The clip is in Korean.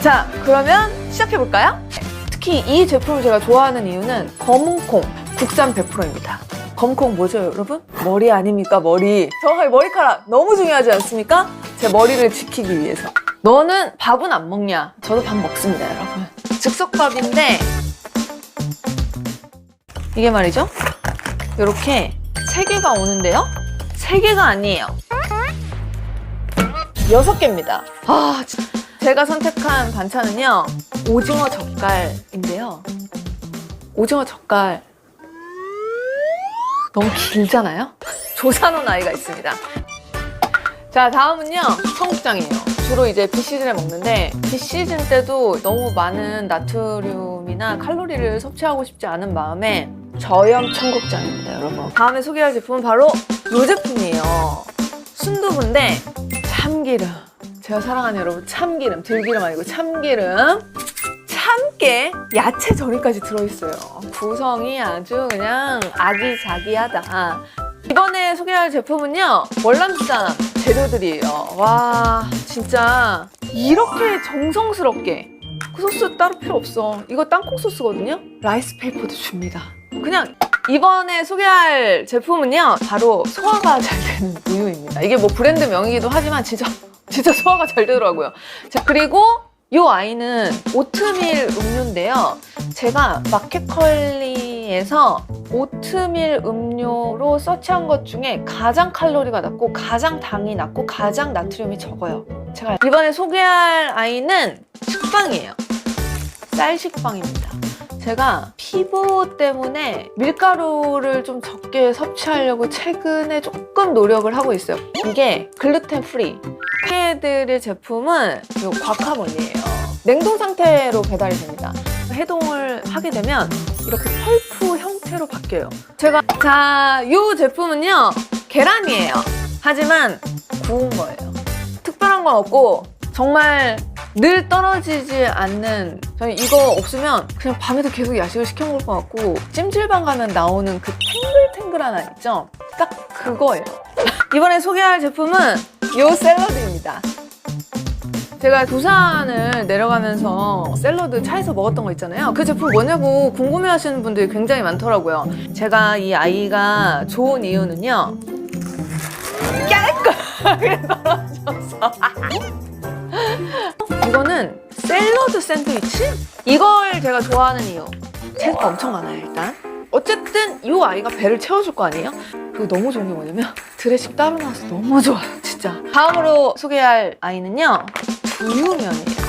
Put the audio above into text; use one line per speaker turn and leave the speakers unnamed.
자, 그러면 시작해볼까요? 특히 이 제품을 제가 좋아하는 이유는 검은콩 국산 100%입니다. 검은콩 뭐죠, 여러분? 머리 아닙니까, 머리. 정확하게 머리카락 너무 중요하지 않습니까? 제 머리를 지키기 위해서. 너는 밥은 안 먹냐? 저도 밥 먹습니다, 여러분. 즉석밥인데 이게 말이죠. 이렇게 세 개가 오는데요. 세 개가 아니에요. 여섯 개입니다. 아, 진- 제가 선택한 반찬은요. 오징어 젓갈인데요. 오징어 젓갈 너무 길잖아요? 조사놓은 아이가 있습니다. 자, 다음은요. 청국장이에요. 주로 이제 비시즌에 먹는데 비시즌 때도 너무 많은 나트륨이나 칼로리를 섭취하고 싶지 않은 마음에 저염 청국장입니다, 여러분. 다음에 소개할 제품은 바로 이 제품이에요. 순두부인데 참기름. 제가 사랑하는 여러분 참기름, 들기름 아니고 참기름. 참깨, 야채 절임까지 들어있어요. 구성이 아주 그냥 아기자기하다. 이번에 소개할 제품은요 월남쌈 재료들이에요 와 진짜 이렇게 정성스럽게 그 소스 따로 필요 없어 이거 땅콩 소스거든요 라이스 페이퍼도 줍니다 그냥 이번에 소개할 제품은요 바로 소화가 잘 되는 우유입니다 이게 뭐 브랜드 명이기도 하지만 진짜 진짜 소화가 잘 되더라고요 자 그리고 이 아이는 오트밀 음료인데요 제가 마켓컬리에서 오트밀 음료로 서치한 것 중에 가장 칼로리가 낮고 가장 당이 낮고 가장 나트륨이 적어요. 제가 이번에 소개할 아이는 식빵이에요. 쌀 식빵입니다. 제가 피부 때문에 밀가루를 좀 적게 섭취하려고 최근에 조금 노력을 하고 있어요. 이게 글루텐 프리. 해드릴 제품은 이 과카몬이에요. 냉동 상태로 배달이 됩니다. 해동을 하게 되면 이렇게 펄프 형태로 바뀌어요. 제가 자, 이 제품은요 계란이에요. 하지만 구운 거예요. 특별한 건 없고 정말 늘 떨어지지 않는 저는 이거 없으면 그냥 밤에도 계속 야식을 시켜 먹을 것 같고 찜질방 가면 나오는 그 탱글탱글한 안 있죠? 딱 그거예요. 이번에 소개할 제품은 이 샐러드입니다. 제가 부산을 내려가면서 샐러드 차에서 먹었던 거 있잖아요. 그 제품 뭐냐고 궁금해 하시는 분들이 굉장히 많더라고요. 제가 이 아이가 좋은 이유는요. 깔끔하게 떨어져서. 이거는 샐러드 샌드위치? 이걸 제가 좋아하는 이유. 채소가 엄청 많아요, 일단. 어쨌든 이 아이가 배를 채워줄 거 아니에요? 그리고 너무 좋은 게 뭐냐면 드레싱 따로 나와서 너무 좋아요, 진짜. 다음으로 소개할 아이는요. 우유면이에요.